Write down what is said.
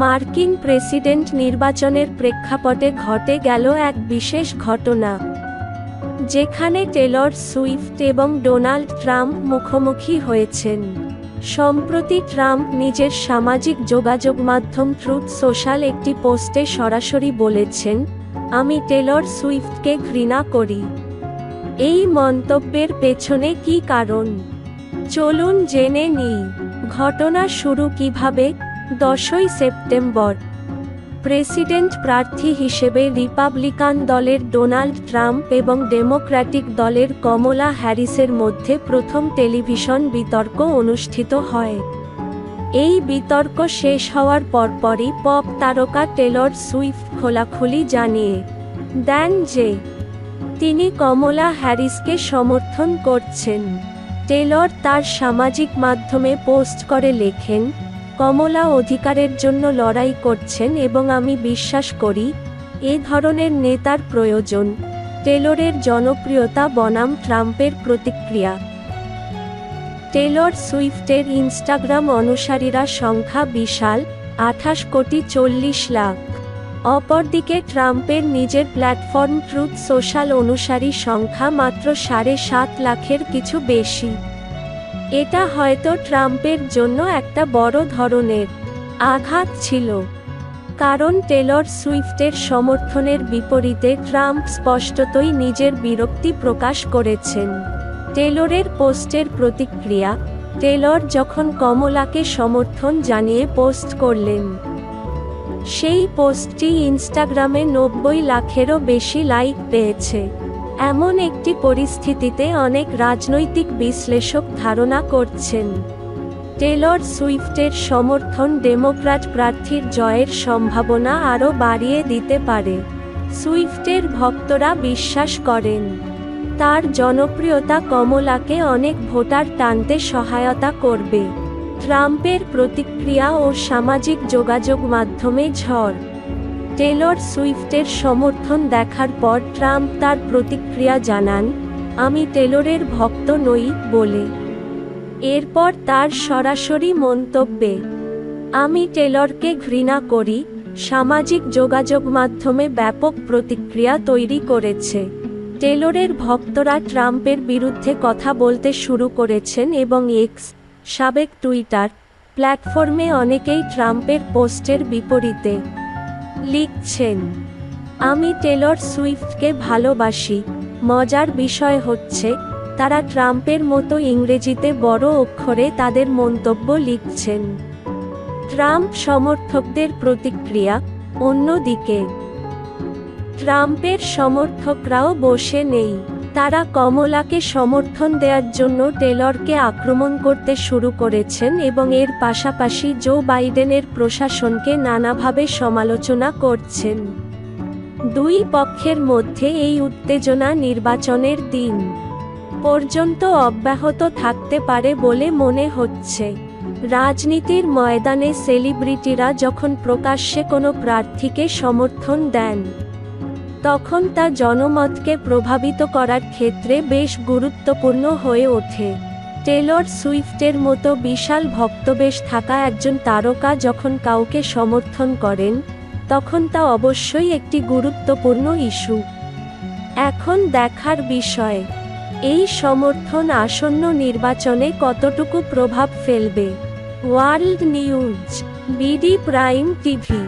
মার্কিন প্রেসিডেন্ট নির্বাচনের প্রেক্ষাপটে ঘটে গেল এক বিশেষ ঘটনা, যেখানে টেলর সুইফট এবং ডোনাল্ড ট্রাম্প মুখোমুখি হয়েছেন। সম্প্রতি ট্রাম্প নিজের সামাজিক যোগাযোগ মাধ্যম ট্রুথ সোশ্যাল একটি পোস্টে সরাসরি বলেছেন, আমি টেলর সুইফটকে ঘৃণা করি। এই মন্তব্যের পেছনে কি কারণ? চলুন জেনে নিই, ঘটনা শুরু কীভাবে দশই সেপ্টেম্বর। প্রেসিডেন্ট প্রার্থী হিসেবে রিপাবলিকান দলের ডোনাল্ড ট্রাম্প এবং ডেমোক্র্যাটিক দলের কমলা হ্যারিসের মধ্যে প্রথম টেলিভিশন বিতর্ক অনুষ্ঠিত হয়। এই বিতর্ক শেষ হওয়ার পরপরই পপ তারকা টেলর সুইফট খোলাখুলি জানিয়ে দেন যে, তিনি কমলা হ্যারিসকে সমর্থন করছেন। টেলর তার সামাজিক মাধ্যমে পোস্ট করে লেখেন কমলা অধিকারের জন্য লড়াই করছেন এবং আমি বিশ্বাস করি, এ ধরনের নেতার প্রয়োজন। টেলরের জনপ্রিয়তা বনাম ট্রাম্পের প্রতিক্রিয়া। টেলর সুইফটের ইনস্টাগ্রাম অনুসারীরা সংখ্যা বিশাল, আঠাশ কোটি চল্লিশ লাখ। অপরদিকে ট্রাম্পের নিজের প্ল্যাটফর্ম ট্রুথ সোশ্যাল অনুসারী সংখ্যা মাত্র সাড়ে সাত লাখের কিছু বেশি। এটা হয়তো ট্রাম্পের জন্য একটা বড় ধরনের আঘাত ছিল। কারণ টেলর সুইফটের সমর্থনের বিপরীতে ট্রাম্প স্পষ্টতই নিজের বিরক্তি প্রকাশ করেছেন। টেলরের পোস্টের প্রতিক্রিয়া, টেলর যখন কমলাকে সমর্থন জানিয়ে পোস্ট করলেন, সেই পোস্টটি ইনস্টাগ্রামে নব্বই লাখেরও বেশি লাইক পেয়েছে। এমন একটি পরিস্থিতিতে অনেক রাজনৈতিক বিশ্লেষক ধারণা করছেন। টেলর সুইফটের সমর্থন ডেমোক্র্যাট প্রার্থীর জয়ের সম্ভাবনা আরও বাড়িয়ে দিতে পারে। সুইফটের ভক্তরা বিশ্বাস করেন, তার জনপ্রিয়তা কমলাকে অনেক ভোটার টানতে সহায়তা করবে। ট্রাম্পের প্রতিক্রিয়া ও সামাজিক যোগাযোগ মাধ্যমে ঝড় টেলর সুইফটের সমর্থন দেখার পর ট্রাম্প তার প্রতিক্রিয়া জানান, আমি টেলরের ভক্ত নই বলে। এরপর তার সরাসরি মন্তব্যে, আমি টেলরকে ঘৃণা করি, সামাজিক যোগাযোগ মাধ্যমে ব্যাপক প্রতিক্রিয়া তৈরি করেছে। টেলরের ভক্তরা ট্রাম্পের বিরুদ্ধে কথা বলতে শুরু করেছেন এবং এক্স সাবেক টুইটার প্ল্যাটফর্মে অনেকেই ট্রাম্পের পোস্টের বিপরীতে লিখছেন, আমি টেলর সুইফটকে ভালোবাসি। মজার বিষয় হচ্ছে, তারা ট্রাম্পের মতো ইংরেজিতে বড় অক্ষরে তাদের মন্তব্য লিখছেন। ট্রাম্প সমর্থকদের প্রতিক্রিয়া, অন্যদিকে, ট্রাম্পের সমর্থকরাও বসে নেই। তারা কমলাকে সমর্থন দেওয়ার জন্য টেলরকে আক্রমণ করতে শুরু করেছেন এবং এর পাশাপাশি জো বাইডেনের প্রশাসনকে নানাভাবে সমালোচনা করছেন। দুই পক্ষের মধ্যে এই উত্তেজনা নির্বাচনের দিন পর্যন্ত অব্যাহত থাকতে পারে বলে মনে হচ্ছে। রাজনীতির ময়দানে সেলিব্রিটিরা যখন প্রকাশ্যে কোনো প্রার্থীকে সমর্থন দেন তখন তা জনমতকে প্রভাবিত করার ক্ষেত্রে বেশ গুরুত্বপূর্ণ হয়ে ওঠে। টেলর সুইফটের মতো বিশাল ভক্তবেশ থাকা একজন তারকা যখন কাউকে সমর্থন করেন, তখন তা অবশ্যই একটি গুরুত্বপূর্ণ ইস্যু। এখন দেখার বিষয়, এই সমর্থন আসন্ন নির্বাচনে কতটুকু প্রভাব ফেলবে? World news, BD prime TV.